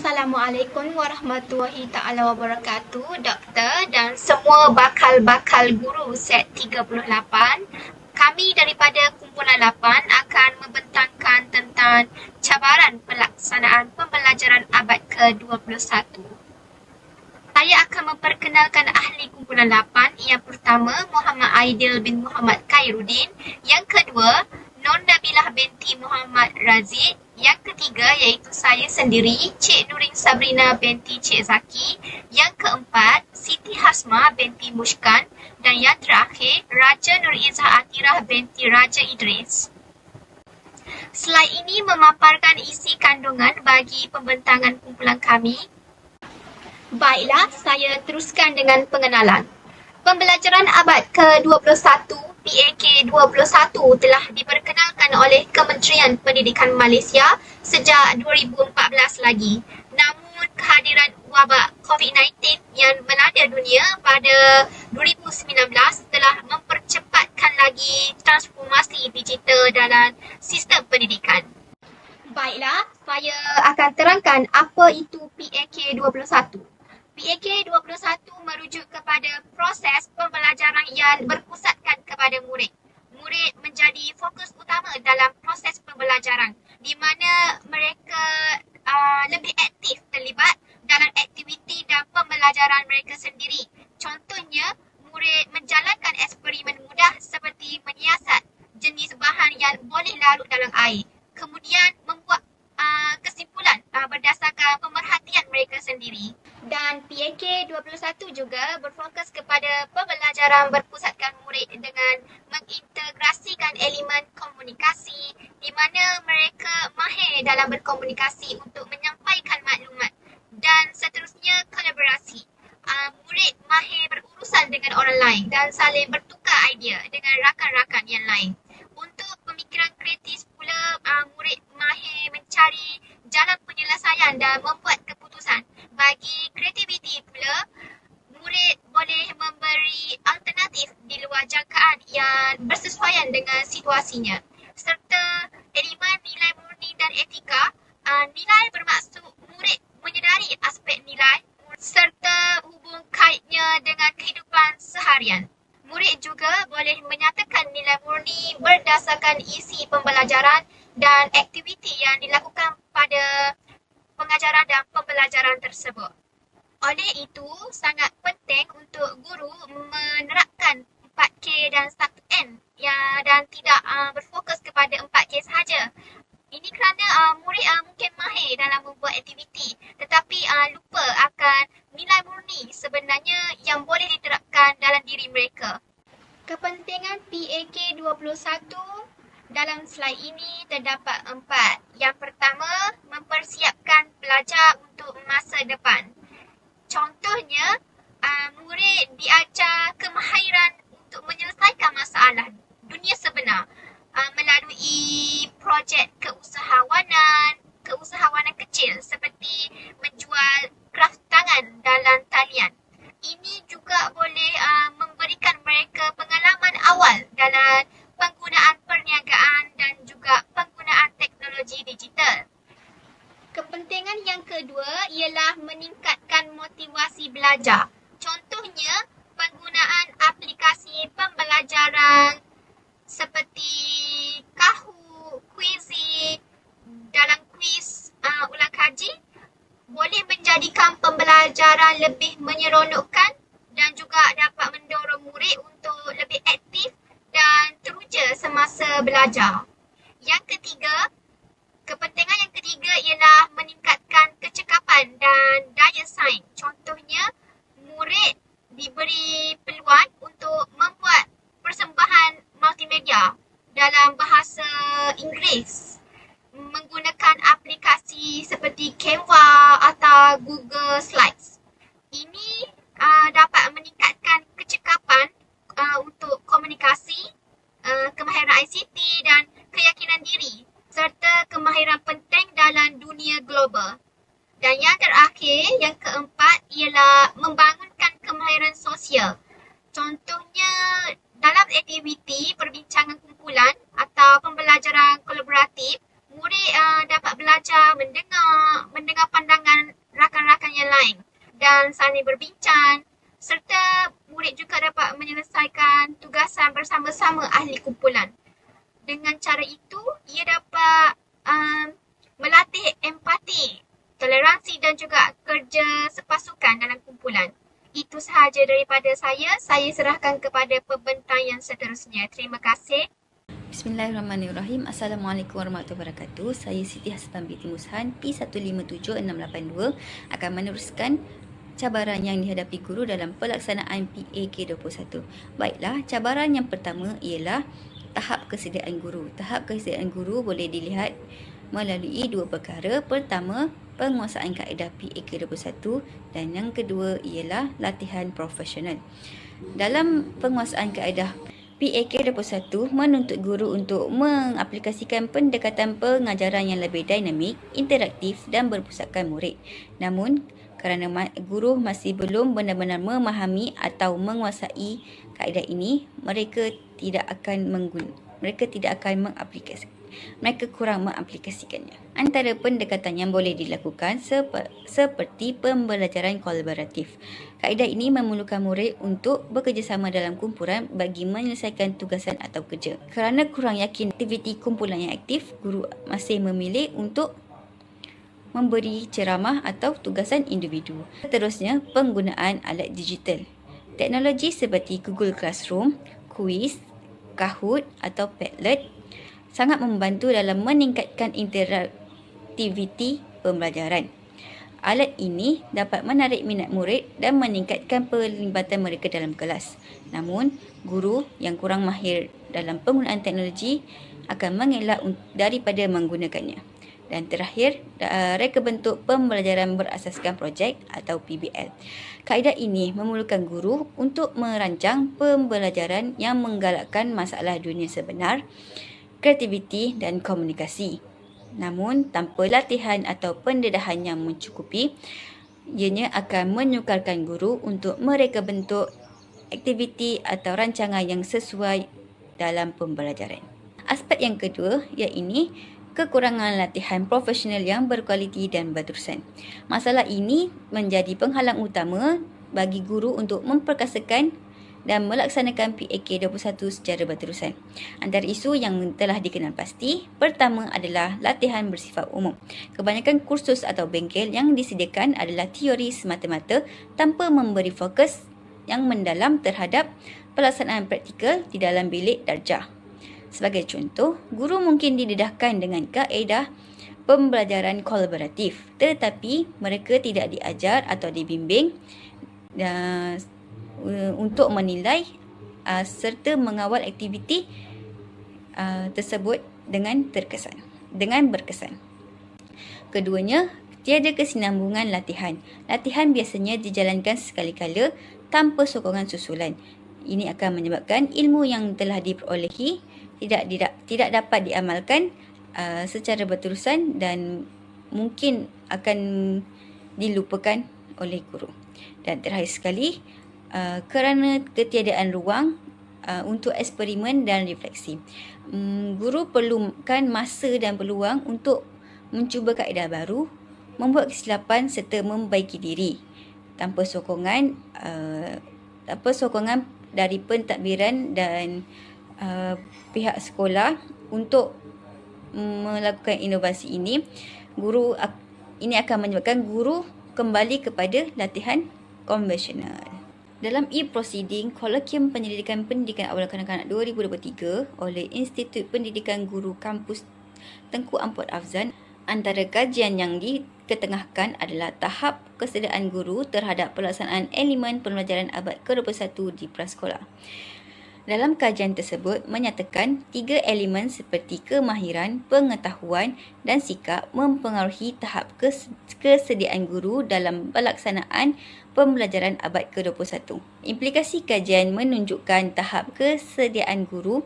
Assalamualaikum warahmatullahi taala wabarakatuh Doktor dan semua bakal-bakal guru set 38 Kami daripada kumpulan 8 akan membentangkan tentang cabaran pelaksanaan pembelajaran abad ke-21 Saya akan memperkenalkan ahli kumpulan 8 Yang pertama Muhammad Aidil bin Muhammad Khairuddin. Yang kedua Non Nabilah binti Muhammad Razid yang ketiga iaitu saya sendiri, Cik Nurin Sabrina binti Cik Zaki. Yang keempat, Siti Hasma binti Mushkan. Dan yang terakhir, Raja Nur Izzah Atirah binti Raja Idris. Slide ini memaparkan isi kandungan bagi pembentangan kumpulan kami. Baiklah, saya teruskan dengan pengenalan. Pembelajaran abad ke-21 PAK 21 telah diperkenalkan oleh Kementerian Pendidikan Malaysia sejak 2014 lagi. Namun kehadiran wabak COVID-19 yang melanda dunia pada 2019 telah mempercepatkan lagi transformasi digital dalam sistem pendidikan. Baiklah, saya akan terangkan apa itu PAK 21. PAK 21 merujuk kepada proses pembelajaran yang berpusatkan kepada murid. Murid menjadi fokus utama dalam proses pembelajaran di mana mereka uh, lebih aktif terlibat dalam aktiviti dan pembelajaran mereka sendiri. Contohnya, murid menjalankan eksperimen mudah seperti menyiasat jenis bahan yang boleh larut dalam air. Kemudian membuat uh, kesimpulan uh, berdasarkan pemerhatian mereka sendiri. Dan PAK 21 juga berfokus kepada pembelajaran berpusatkan murid dengan mengintegrasikan elemen komunikasi di mana mereka mahir dalam berkomunikasi untuk menyampaikan maklumat dan seterusnya kolaborasi. Uh, murid mahir berurusan dengan orang lain dan saling bertukar idea dengan rakan-rakan yang lain. Untuk pemikiran kritis pula, uh, murid mahir mencari jalan penyelesaian dan membuat keputusan bagi kreativiti pula, murid boleh memberi alternatif di luar jangkaan yang bersesuaian dengan situasinya. Serta elemen nilai murni dan etika, nilai bermaksud murid menyedari aspek nilai serta hubung kaitnya dengan kehidupan seharian. Murid juga boleh menyatakan nilai murni berdasarkan isi pembelajaran dan aktiviti yang dilakukan pada pengajaran dan pembelajaran tersebut. Oleh itu, sangat penting untuk guru menerapkan 4K dan 1N ya, dan tidak uh, berfokus kepada 4K sahaja. Ini kerana uh, murid uh, mungkin mahir dalam membuat aktiviti tetapi uh, lupa akan nilai murni sebenarnya yang boleh diterapkan dalam diri mereka. Kepentingan PAK 21 dalam slide ini terdapat empat. Belajar. Yang ketiga, kepentingan yang ketiga ialah meningkatkan kecekapan dan daya saing. Contohnya, murid diberi peluang untuk membuat persembahan multimedia dalam bahasa Inggeris menggunakan aplikasi seperti Canva atau Google Slides. Ini uh, dapat meningkatkan kecekapan uh, untuk komunikasi, uh, kemahiran ICT dan keyakinan diri serta kemahiran penting dalam dunia global. Dan yang terakhir, yang keempat ialah membangunkan kemahiran sosial. Contohnya dalam aktiviti perbincangan kumpulan atau pembelajaran kolaboratif, murid uh, dapat belajar mendengar, mendengar pandangan yang lain dan saling berbincang serta murid juga dapat menyelesaikan tugasan bersama-sama ahli kumpulan. Dengan cara itu, ia dapat um, melatih empati, toleransi dan juga kerja sepasukan dalam kumpulan. Itu sahaja daripada saya. Saya serahkan kepada pembentang yang seterusnya. Terima kasih. Bismillahirrahmanirrahim. Assalamualaikum warahmatullahi wabarakatuh. Saya Siti Hassan binti Mushan P157682 akan meneruskan cabaran yang dihadapi guru dalam pelaksanaan PAK21. Baiklah, cabaran yang pertama ialah tahap kesediaan guru. Tahap kesediaan guru boleh dilihat melalui dua perkara. Pertama, penguasaan kaedah PAK21 dan yang kedua ialah latihan profesional. Dalam penguasaan kaedah PAK21 menuntut guru untuk mengaplikasikan pendekatan pengajaran yang lebih dinamik, interaktif dan berpusatkan murid. Namun, kerana guru masih belum benar-benar memahami atau menguasai kaedah ini, mereka tidak akan menggun mereka tidak akan mengaplikasikan mereka kurang mengaplikasikannya. Antara pendekatan yang boleh dilakukan sep- seperti pembelajaran kolaboratif. Kaedah ini memerlukan murid untuk bekerjasama dalam kumpulan bagi menyelesaikan tugasan atau kerja. Kerana kurang yakin aktiviti kumpulan yang aktif, guru masih memilih untuk memberi ceramah atau tugasan individu. Seterusnya, penggunaan alat digital. Teknologi seperti Google Classroom, Quiz, Kahoot atau Padlet sangat membantu dalam meningkatkan interaktiviti pembelajaran. Alat ini dapat menarik minat murid dan meningkatkan pelibatan mereka dalam kelas. Namun, guru yang kurang mahir dalam penggunaan teknologi akan mengelak daripada menggunakannya. Dan terakhir, reka bentuk pembelajaran berasaskan projek atau PBL. Kaedah ini memerlukan guru untuk merancang pembelajaran yang menggalakkan masalah dunia sebenar, kreativiti dan komunikasi. Namun, tanpa latihan atau pendedahan yang mencukupi, ianya akan menyukarkan guru untuk mereka bentuk aktiviti atau rancangan yang sesuai dalam pembelajaran. Aspek yang kedua iaitu kekurangan latihan profesional yang berkualiti dan berterusan. Masalah ini menjadi penghalang utama bagi guru untuk memperkasakan dan melaksanakan PAK21 secara berterusan. Antara isu yang telah dikenal pasti, pertama adalah latihan bersifat umum. Kebanyakan kursus atau bengkel yang disediakan adalah teori semata-mata tanpa memberi fokus yang mendalam terhadap pelaksanaan praktikal di dalam bilik darjah. Sebagai contoh, guru mungkin didedahkan dengan kaedah pembelajaran kolaboratif tetapi mereka tidak diajar atau dibimbing uh, untuk menilai uh, serta mengawal aktiviti uh, tersebut dengan terkesan dengan berkesan. Keduanya, tiada kesinambungan latihan. Latihan biasanya dijalankan sekali-kala tanpa sokongan susulan. Ini akan menyebabkan ilmu yang telah diperolehi tidak tidak tidak dapat diamalkan uh, secara berterusan dan mungkin akan dilupakan oleh guru. Dan terakhir sekali, uh, kerana ketiadaan ruang uh, untuk eksperimen dan refleksi. Um, guru perlukan masa dan peluang untuk mencuba kaedah baru, membuat kesilapan serta membaiki diri tanpa sokongan uh, tanpa sokongan dari pentadbiran dan uh, pihak sekolah untuk melakukan inovasi ini guru ini akan menyebabkan guru kembali kepada latihan konvensional. Dalam e-proceeding Kolokium Penyelidikan Pendidikan Awal Kanak-kanak 2023 oleh Institut Pendidikan Guru Kampus Tengku Amput Afzan, antara kajian yang diketengahkan adalah tahap kesediaan guru terhadap pelaksanaan elemen pembelajaran abad ke-21 di prasekolah. Dalam kajian tersebut menyatakan tiga elemen seperti kemahiran, pengetahuan dan sikap mempengaruhi tahap kesediaan guru dalam pelaksanaan pembelajaran abad ke-21. Implikasi kajian menunjukkan tahap kesediaan guru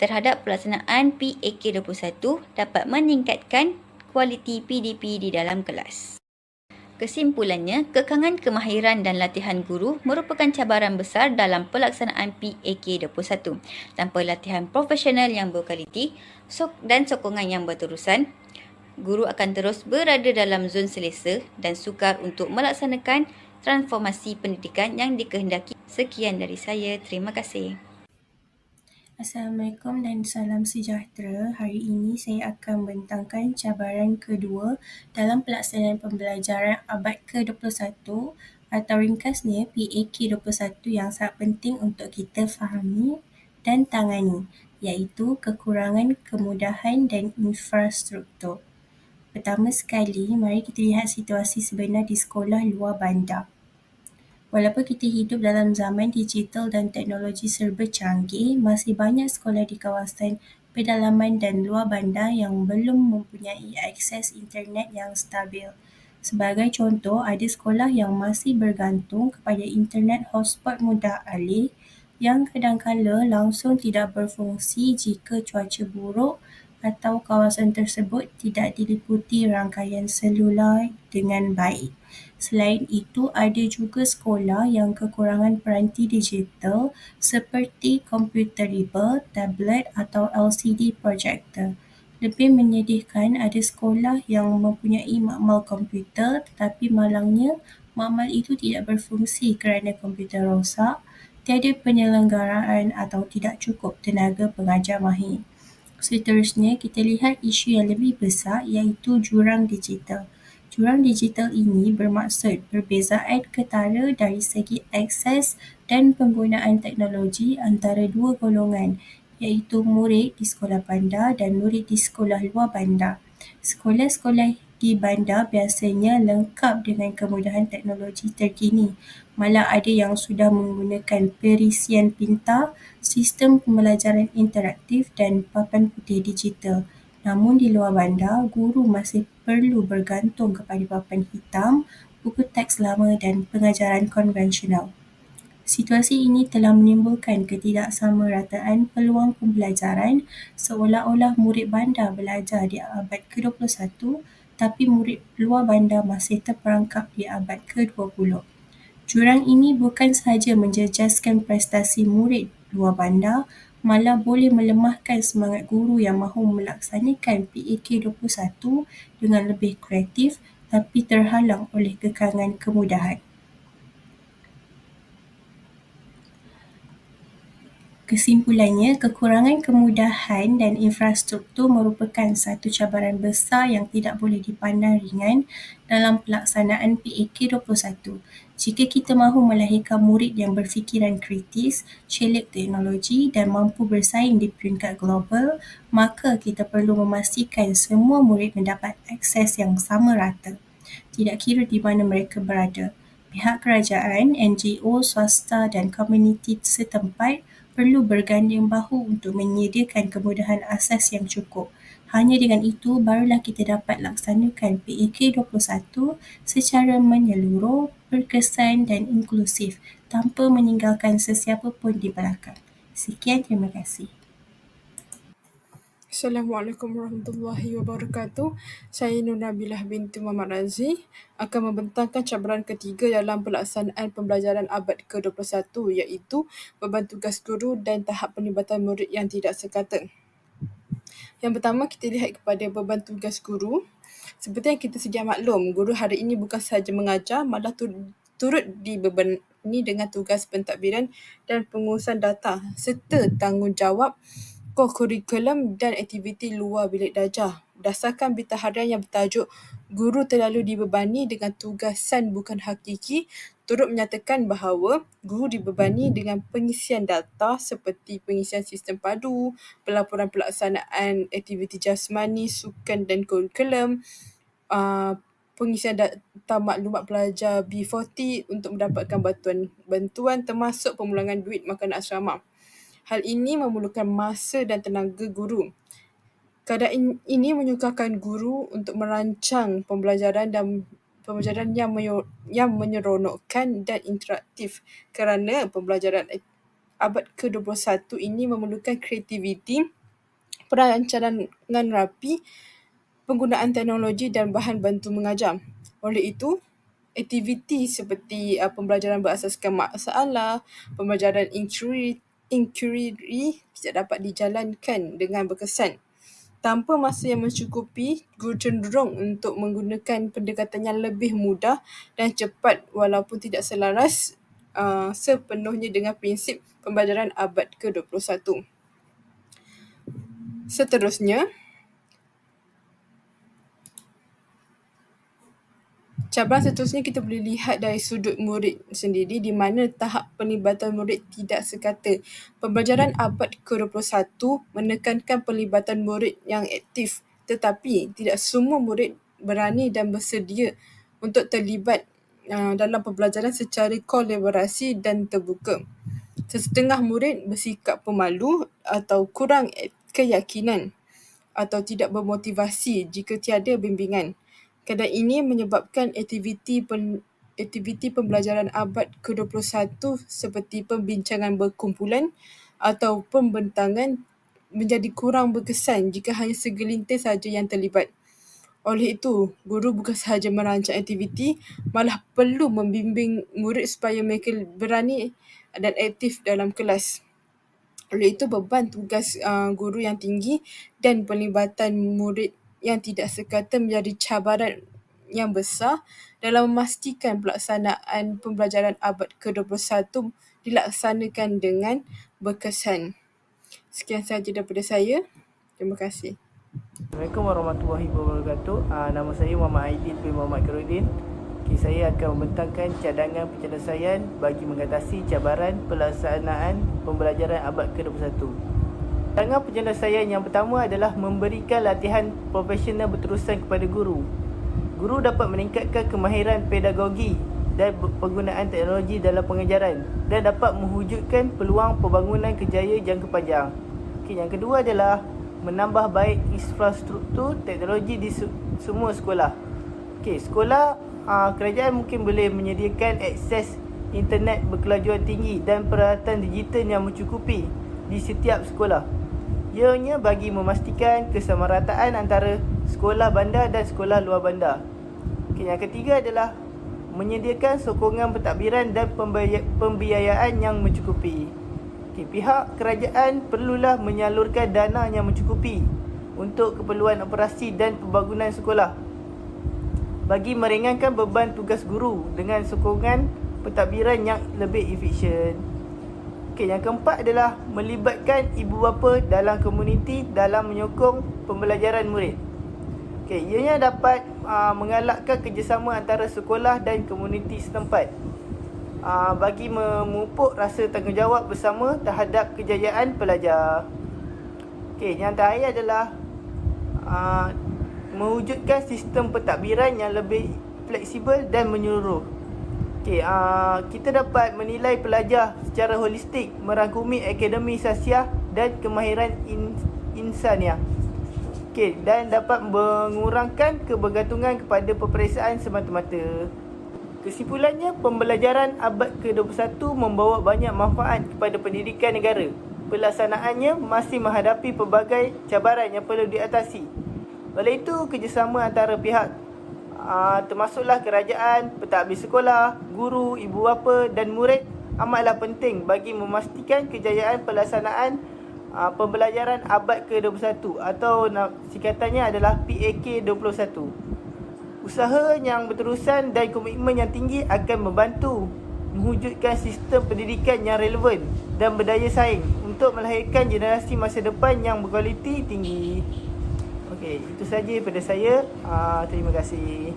terhadap pelaksanaan PAK21 dapat meningkatkan kualiti PDP di dalam kelas. Kesimpulannya, kekangan kemahiran dan latihan guru merupakan cabaran besar dalam pelaksanaan PAK21. Tanpa latihan profesional yang berkualiti dan sokongan yang berterusan, guru akan terus berada dalam zon selesa dan sukar untuk melaksanakan transformasi pendidikan yang dikehendaki. Sekian dari saya. Terima kasih. Assalamualaikum dan salam sejahtera. Hari ini saya akan membentangkan cabaran kedua dalam pelaksanaan pembelajaran abad ke-21 atau ringkasnya PAK 21 yang sangat penting untuk kita fahami dan tangani iaitu kekurangan kemudahan dan infrastruktur. Pertama sekali, mari kita lihat situasi sebenar di sekolah luar bandar. Walaupun kita hidup dalam zaman digital dan teknologi serba canggih, masih banyak sekolah di kawasan pedalaman dan luar bandar yang belum mempunyai akses internet yang stabil. Sebagai contoh, ada sekolah yang masih bergantung kepada internet hotspot mudah alih yang kadangkala langsung tidak berfungsi jika cuaca buruk atau kawasan tersebut tidak diliputi rangkaian selular dengan baik. Selain itu, ada juga sekolah yang kekurangan peranti digital seperti komputer riba, tablet atau LCD projector. Lebih menyedihkan, ada sekolah yang mempunyai makmal komputer tetapi malangnya makmal itu tidak berfungsi kerana komputer rosak, tiada penyelenggaraan atau tidak cukup tenaga pengajar mahir. Seterusnya, kita lihat isu yang lebih besar iaitu jurang digital. Jurang digital ini bermaksud perbezaan ketara dari segi akses dan penggunaan teknologi antara dua golongan iaitu murid di sekolah bandar dan murid di sekolah luar bandar. Sekolah-sekolah di bandar biasanya lengkap dengan kemudahan teknologi terkini. Malah ada yang sudah menggunakan perisian pintar sistem pembelajaran interaktif dan papan putih digital. Namun di luar bandar, guru masih perlu bergantung kepada papan hitam, buku teks lama dan pengajaran konvensional. Situasi ini telah menimbulkan ketidaksamarataan peluang pembelajaran seolah-olah murid bandar belajar di abad ke-21 tapi murid luar bandar masih terperangkap di abad ke-20. Jurang ini bukan sahaja menjejaskan prestasi murid luar bandar malah boleh melemahkan semangat guru yang mahu melaksanakan PAK 21 dengan lebih kreatif tapi terhalang oleh kekangan kemudahan. Kesimpulannya, kekurangan kemudahan dan infrastruktur merupakan satu cabaran besar yang tidak boleh dipandang ringan dalam pelaksanaan PAK 21. Jika kita mahu melahirkan murid yang berfikiran kritis, celik teknologi dan mampu bersaing di peringkat global, maka kita perlu memastikan semua murid mendapat akses yang sama rata. Tidak kira di mana mereka berada. Pihak kerajaan, NGO, swasta dan komuniti setempat perlu berganding bahu untuk menyediakan kemudahan asas yang cukup. Hanya dengan itu, barulah kita dapat laksanakan PAK 21 secara menyeluruh, berkesan dan inklusif tanpa meninggalkan sesiapa pun di belakang. Sekian, terima kasih. Assalamualaikum warahmatullahi wabarakatuh. Saya Nur Nabilah binti Muhammad Razi akan membentangkan cabaran ketiga dalam pelaksanaan pembelajaran abad ke-21 iaitu beban tugas guru dan tahap penlibatan murid yang tidak sekata. Yang pertama kita lihat kepada beban tugas guru. Seperti yang kita sedia maklum, guru hari ini bukan sahaja mengajar malah turut dibebani dengan tugas pentadbiran dan pengurusan data serta tanggungjawab kurikulum dan aktiviti luar bilik darjah. Berdasarkan berita harian yang bertajuk Guru Terlalu Dibebani dengan Tugasan Bukan Hakiki, turut menyatakan bahawa guru dibebani dengan pengisian data seperti pengisian sistem padu, pelaporan pelaksanaan aktiviti jasmani, sukan dan kurikulum, uh, pengisian data maklumat pelajar B40 untuk mendapatkan bantuan bantuan termasuk pemulangan duit makanan asrama. Hal ini memerlukan masa dan tenaga guru. Keadaan ini menyukarkan guru untuk merancang pembelajaran dan pembelajaran yang yang menyeronokkan dan interaktif kerana pembelajaran abad ke-21 ini memerlukan kreativiti, perancangan rapi, penggunaan teknologi dan bahan bantu mengajar. Oleh itu, aktiviti seperti uh, pembelajaran berasaskan masalah, pembelajaran inquiry, inquiry tidak dapat dijalankan dengan berkesan. Tanpa masa yang mencukupi, guru cenderung untuk menggunakan pendekatan yang lebih mudah dan cepat walaupun tidak selaras uh, sepenuhnya dengan prinsip pembelajaran abad ke-21. Seterusnya, cabaran seterusnya kita boleh lihat dari sudut murid sendiri di mana tahap penlibatan murid tidak sekata. Pembelajaran abad ke-21 menekankan pelibatan murid yang aktif tetapi tidak semua murid berani dan bersedia untuk terlibat uh, dalam pembelajaran secara kolaborasi dan terbuka. Sesetengah murid bersikap pemalu atau kurang keyakinan atau tidak bermotivasi jika tiada bimbingan. Keadaan ini menyebabkan aktiviti pen, aktiviti pembelajaran abad ke-21 seperti pembincangan berkumpulan atau pembentangan menjadi kurang berkesan jika hanya segelintir sahaja yang terlibat. Oleh itu, guru bukan sahaja merancang aktiviti, malah perlu membimbing murid supaya mereka berani dan aktif dalam kelas. Oleh itu, beban tugas uh, guru yang tinggi dan pelibatan murid yang tidak sekata menjadi cabaran yang besar dalam memastikan pelaksanaan pembelajaran abad ke-21 dilaksanakan dengan berkesan. Sekian sahaja daripada saya. Terima kasih. Assalamualaikum warahmatullahi wabarakatuh. Uh, nama saya Muhammad Aidin bin Muhammad Kerudin. Okay, saya akan membentangkan cadangan penyelesaian bagi mengatasi cabaran pelaksanaan pembelajaran abad ke-21. Cadangan penyelesaian yang pertama adalah memberikan latihan profesional berterusan kepada guru. Guru dapat meningkatkan kemahiran pedagogi dan penggunaan teknologi dalam pengajaran dan dapat mewujudkan peluang pembangunan kejayaan jangka panjang. Okay, yang kedua adalah menambah baik infrastruktur teknologi di semua sekolah. Okay, sekolah aa, kerajaan mungkin boleh menyediakan akses internet berkelajuan tinggi dan peralatan digital yang mencukupi di setiap sekolah. Ianya bagi memastikan kesamarataan antara sekolah bandar dan sekolah luar bandar. Okay, yang ketiga adalah menyediakan sokongan pentadbiran dan pembiayaan yang mencukupi. Okay, pihak kerajaan perlulah menyalurkan dana yang mencukupi untuk keperluan operasi dan pembangunan sekolah bagi meringankan beban tugas guru dengan sokongan pentadbiran yang lebih efisien. Okey, yang keempat adalah melibatkan ibu bapa dalam komuniti dalam menyokong pembelajaran murid. Okey, ianya dapat uh, mengalakkan kerjasama antara sekolah dan komuniti setempat. Uh, bagi memupuk rasa tanggungjawab bersama terhadap kejayaan pelajar. Okey, yang terakhir adalah uh, mewujudkan sistem pentadbiran yang lebih fleksibel dan menyeluruh. Okey, uh, kita dapat menilai pelajar secara holistik merangkumi akademi sasiah dan kemahiran in, insaniah. Okey, dan dapat mengurangkan kebergantungan kepada peperiksaan semata-mata. Kesimpulannya, pembelajaran abad ke-21 membawa banyak manfaat kepada pendidikan negara. Pelaksanaannya masih menghadapi pelbagai cabaran yang perlu diatasi. Oleh itu, kerjasama antara pihak uh, termasuklah kerajaan, pentadbir sekolah, guru, ibu bapa dan murid amatlah penting bagi memastikan kejayaan pelaksanaan uh, pembelajaran abad ke-21 atau singkatannya adalah PAK-21. Usaha yang berterusan dan komitmen yang tinggi akan membantu mewujudkan sistem pendidikan yang relevan dan berdaya saing untuk melahirkan generasi masa depan yang berkualiti tinggi. Okey, itu saja daripada saya. Uh, terima kasih.